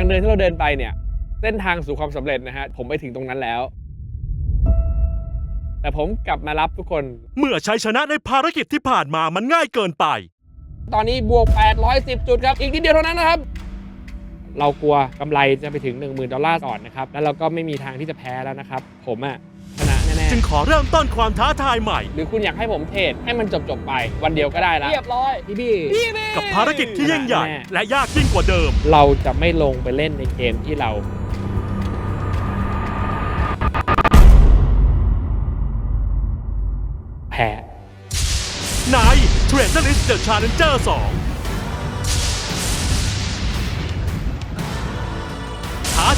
างเดินที่เราเดินไปเนี่ยเส้นทางสู่ความสำเร็จนะฮะผมไปถึงตรงนั้นแล้ว แต่ผมกลับมารับทุกคน เมื่อชัยชนะในภารกิจที่ผ่านมามันง่ายเกินไป ตอนนี้บวก 810 จุดครับ อีกนิดเดียวเท่านั้นนะครับ เรากลัวกำไรจะไปถึง 10,000 ดอลลาร์ก่อนนะครับ แล้วเราก็ไม่มีทางที่จะแพ้แล้วนะครับ ผมอะชนะ แน่จึงขอเริ่มต้นความท้าทายใหม่ๆหรือคุณอยากให้ผมเทรดให้มันจบๆไปวันเดียวก็ได้แล้วเรียบร้อยพี่บี้กับภารกิจที่ยิ่งใหญ่แน่และยากยิ่งกว่าเดิม เราจะไม่ลงไปเล่นในเกมที่เรา แพ้ใน Trader List The Challenger 2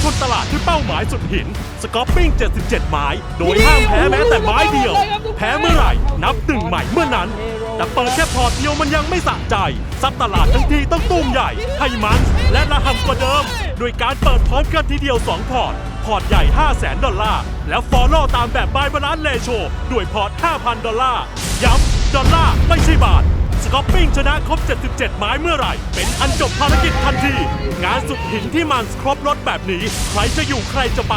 ชนตลาดด้วยเป้าหมายสุดหิน สกอปปิ้ง 77ไม้โดยห้ามแพ้แม้แต่ไม้เดียว แพ้เมื่อไหร่ นับหนึ่งใหม่เมื่อนั้น แต่เปิดแค่พอตเดียวมันยังไม่สะใจ ซัดตลาดทั้งทีต้องตุ้มใหญ่ ให้มัน และระหำกว่าเดิม โดยการเปิดพร้อมกันทีเดียว 2 พอร์ต พอร์ตใหญ่ 5 0 0แสนดอลลาร์ แล้วฟอลโล่ตามแบบบายบาลานเลโช ด้วยพอร์ต 5,000 ดอลลาร์ ย้ำ ดอลลาร์ไม่ใช่บาท สกอปปิ้งชนะครบ 77 ไม้เมื่อไหร่ เป็นอันจบภารกิจทันที งานสุดหินที่มันครบรถแบบนี้ ใครจะอยู่ใครจะไป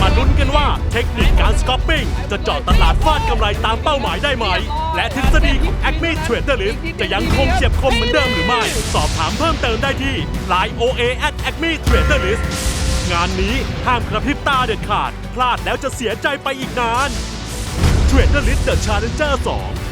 มาลุ้นกันว่าเทคนิคการสกอปปิ้งจะเจาะตลาดฟาดกำไรตามเป้าหมายได้ไหม และทฤษฎีของ Acme Trader List จะยังคงเฉียบคมเหมือนเดิมหรือไม่ สอบถามเพิ่มเติมได้ที่ Line OA at Acme Trader List งานนี้ห้ามกระพริบตาเด็ดขาด พลาดแล้วจะเสียใจไปอีกนาน Trader List The Challenger 2